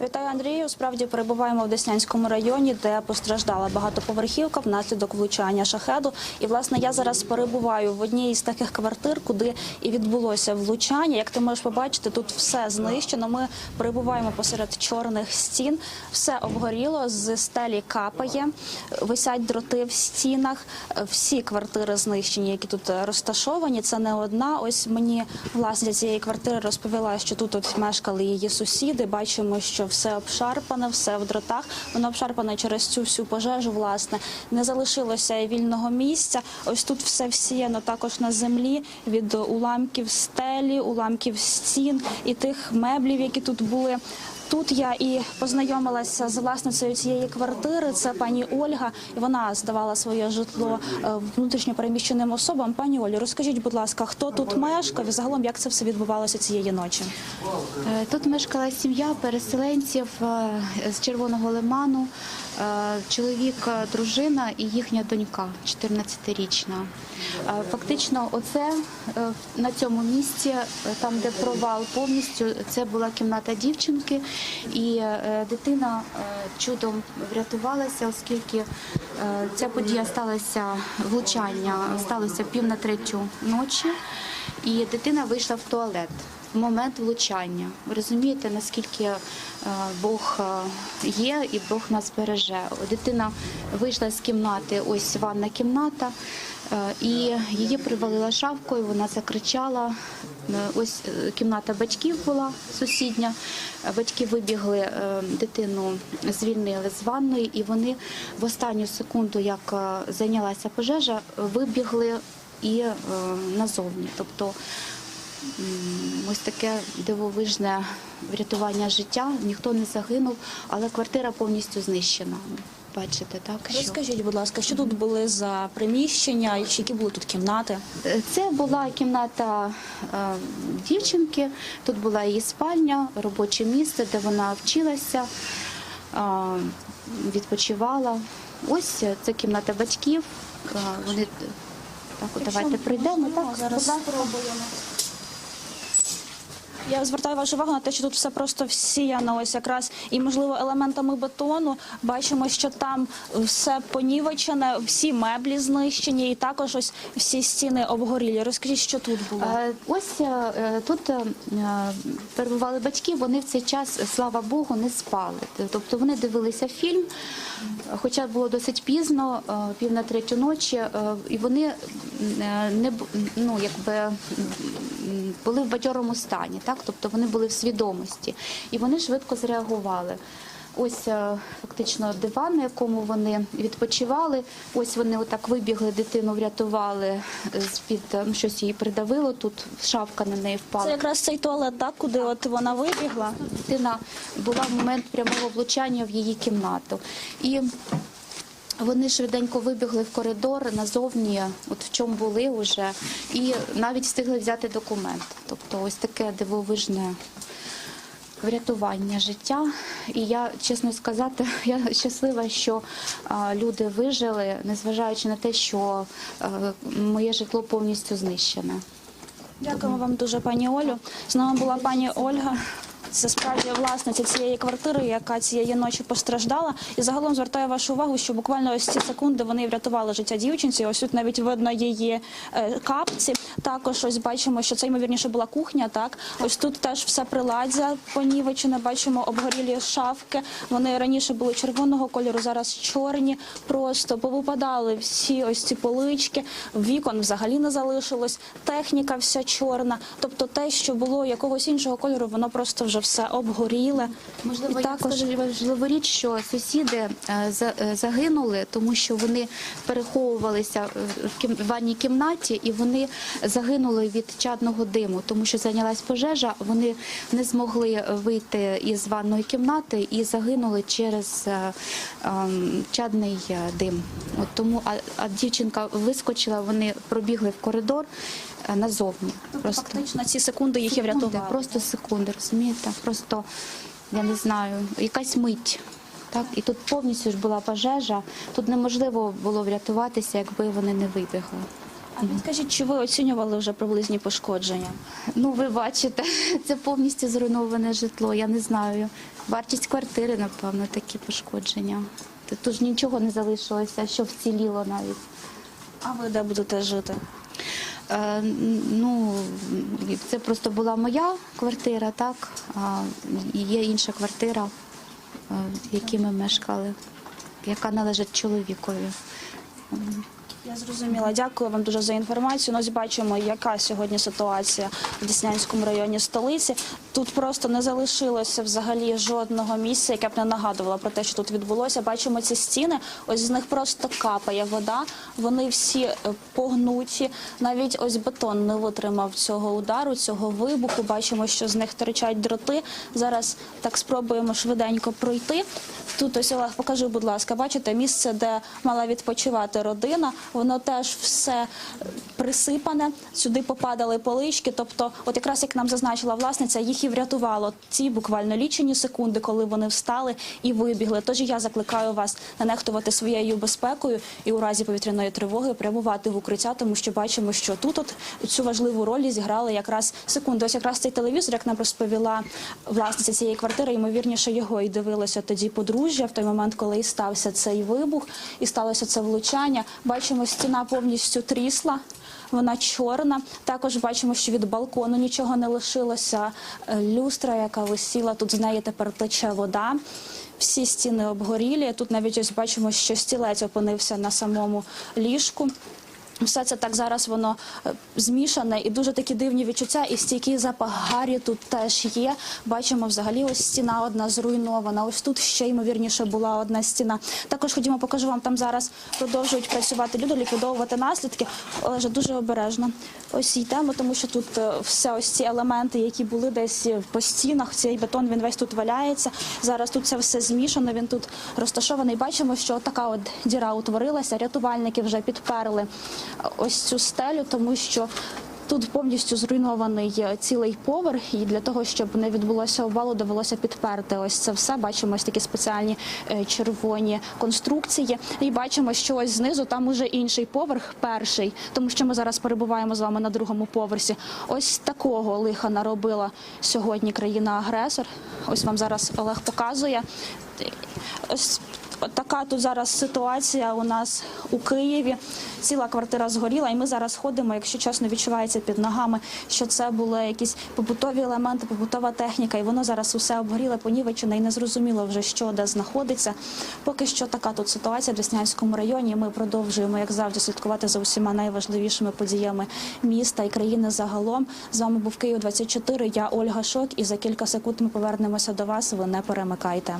Вітаю, Андрію. Справді перебуваємо в Деснянському районі, де постраждала багатоповерхівка внаслідок влучання шахеду. І власне я зараз перебуваю в одній із таких квартир, куди і відбулося влучання. Як ти можеш побачити, тут все знищено. Ми перебуваємо посеред чорних стін. Все обгоріло, з стелі капає, висять дроти в стінах. Всі квартири знищені, які тут розташовані. Це не одна. Ось мені власниця цієї квартири розповіла, що тут от мешкали її сусіди. Бачимо, що все обшарпане, все в дротах. Воно обшарпане через цю всю пожежу. Власне не залишилося вільного місця. Ось тут все всіяно також на землі від уламків стелі, уламків стін і тих меблів, які тут були. Тут я і познайомилася з власницею цієї квартири. Це пані Ольга, і вона здавала своє житло е, внутрішньо переміщеним особам. Пані Олі, розкажіть, будь ласка, хто тут мешкав і загалом як це все відбувалося цієї ночі? Е, Тут мешкала сім'я переселенців е, з Червоного Лиману, чоловік, дружина і їхня донька, 14-річна. Е, Фактично, оце на цьому місці, там де провал повністю, це була кімната дівчинки, і е, дитина е, чудом врятувалася, оскільки е, ця подія сталася влучання, сталося пів на третю ночі, і дитина вийшла в туалет в момент влучання. Ви розумієте, наскільки Бог є і Бог нас береже. Дитина вийшла з кімнати, ось ванна кімната, і її привалила шавкою, вона закричала. Е, Ось е, кімната батьків була сусідня. Батьки вибігли, е, дитину звільнили з ванної, і вони в останню секунду, як зайнялася пожежа, вибігли і назовні. Тобто Ось таке дивовижне врятування життя. Ніхто не загинув, але квартира повністю знищена. Бачите, так що Розкажіть, будь ласка, що тут були за приміщення, які були тут кімнати? Е, це була кімната е, дівчинки. Тут була її спальня, робоче місце, де вона вчилася, е, відпочивала. Ось це кімната батьків. Е, Вони так, от, давайте пройдемо. Так, зараз спробуємо. Я звертаю вашу увагу на те, що тут все просто всіяно ось якраз і можливо елементами бетону. Бачимо, що там все понівечене, всі меблі знищені, і також ось всі стіни обгорілі. Розкажіть, що тут було? Е, Ось е, тут е, перебували батьки, вони в цей час, слава Богу, не спали. Тобто вони дивилися фільм, хоча було досить пізно, пів на третю ночі, і вони не бу- ну, якби, були в бадьорому стані, так? тобто вони були в свідомості, і вони швидко зреагували. Ось е, фактично диван, на якому вони відпочивали. Ось вони отак вибігли, дитину врятували з під ну, щось її придавило. Тут шавка на неї Це впала. якраз цей туалет, так, куди от вона вибігла. Дитина була в момент прямого влучання в її кімнату. І вони швиденько вибігли в коридор назовні, от в чому були вже, і навіть встигли взяти документ. Тобто, ось таке дивовижне врятування життя. І я, чесно сказати, я щаслива, що люди вижили, незважаючи на те, що е, моє житло повністю знищене. Дякуємо вам дуже, пані Олю. З нами була пані Ольга. Це справді власниця цієї квартири, яка цієї ночі постраждала. І загалом звертаю вашу увагу, що буквально ось ці секунди вони врятували життя дівчинці. Ось тут навіть видно її е, капці. Також ось бачимо, що це ймовірніше була кухня. Так, ось тут теж все приладдя понівечене. Бачимо обгорілі шафки. Вони раніше були червоного кольору, зараз чорні. Просто повипадали всі ось ці полички. Вікон взагалі не залишилось. Техніка вся чорна. Тобто, те, що було якогось іншого кольору, воно просто вже все обгоріле. Можливо, І також важлива річ, що сусіди е, за- е, загинули, тому що вони переховувалися е, в ванній кімнаті і вони загинули від чадного диму, тому що зайнялась пожежа. Вони не змогли вийти із ванної кімнати і загинули через ем, чадний дим. От тому а, а дівчинка вискочила, вони пробігли в коридор назовні. Просто Фактично ці секунди їх і врятували. Просто секунди, розумієте? Просто я не знаю, якась мить. Так, і тут повністю ж була пожежа. Тут неможливо було врятуватися, якби вони не вибігли. А підкажіть, чи ви оцінювали вже приблизні пошкодження? Ну, ви бачите, це повністю зруйноване житло. Я не знаю. Вартість квартири, напевно, такі пошкодження. Тут ж нічого не залишилося, що вціліло навіть. А ви де будете жити? Е, ну, це просто була моя квартира, так? А є інша квартира, е, в якій ми мешкали, яка належить чоловікові. Я зрозуміла. Дякую вам дуже за інформацію. Ну, ось бачимо, яка сьогодні ситуація в Деснянському районі столиці. Тут просто не залишилося взагалі жодного місця, яке б не нагадувало про те, що тут відбулося. Бачимо ці стіни. Ось з них просто капає вода. Вони всі е, погнуті. Навіть ось бетон не витримав цього удару, цього вибуху. Бачимо, що з них торчать дроти. Зараз так спробуємо швиденько пройти. Тут ось Олег, покажи, будь ласка, бачите місце, де мала відпочивати родина. Воно теж все присипане. Сюди попадали полички. Тобто, от якраз як нам зазначила власниця, їх і врятувало ці буквально лічені секунди, коли вони встали і вибігли. Тож я закликаю вас не нехтувати своєю безпекою і у разі повітряної тривоги прямувати в укриття, тому що бачимо, що тут от цю важливу роль зіграли якраз секунди. Ось якраз цей телевізор, як нам розповіла власниця цієї квартири, ймовірніше його і дивилося тоді подружжя в той момент, коли і стався цей вибух, і сталося це влучання. Бачимо, стіна повністю трісла. Вона чорна. Також бачимо, що від балкону нічого не лишилося. Е, Люстра, яка висіла, тут з неї тепер тече вода. Всі стіни обгорілі. Тут навіть ось бачимо, що стілець опинився на самому ліжку. Все це так зараз воно е, змішане і дуже такі дивні відчуття. І стійкий запах гарі тут теж є. Бачимо взагалі ось стіна одна зруйнована. Ось тут ще ймовірніше була одна стіна. Також ходімо, покажу вам. Там зараз продовжують працювати люди, ліквідовувати наслідки. Але вже дуже обережно. Ось йдемо, тому що тут е, все ось ці елементи, які були десь по стінах. Цей бетон він весь тут валяється. Зараз тут це все змішано. Він тут розташований. Бачимо, що така от діра утворилася. Рятувальники вже підперли ось цю стелю, тому що. Тут повністю зруйнований цілий поверх, і для того, щоб не відбулося обвалу, довелося підперти ось це все. Бачимо ось такі спеціальні е, червоні конструкції. І бачимо, що ось знизу там уже інший поверх, перший, тому що ми зараз перебуваємо з вами на другому поверсі. Ось такого лиха наробила сьогодні країна-агресор. Ось вам зараз Олег показує. Така тут зараз ситуація у нас у Києві. Ціла квартира згоріла, і ми зараз ходимо, якщо чесно, відчувається під ногами, що це були якісь побутові елементи, побутова техніка, і воно зараз усе обгоріле, понівечене, і не зрозуміло вже, що де знаходиться. Поки що така тут ситуація в Деснянському районі. Ми продовжуємо, як завжди, слідкувати за усіма найважливішими подіями міста і країни загалом. З вами був Київ 24 Я Ольга Шок. І за кілька секунд ми повернемося до вас. Ви не перемикайте.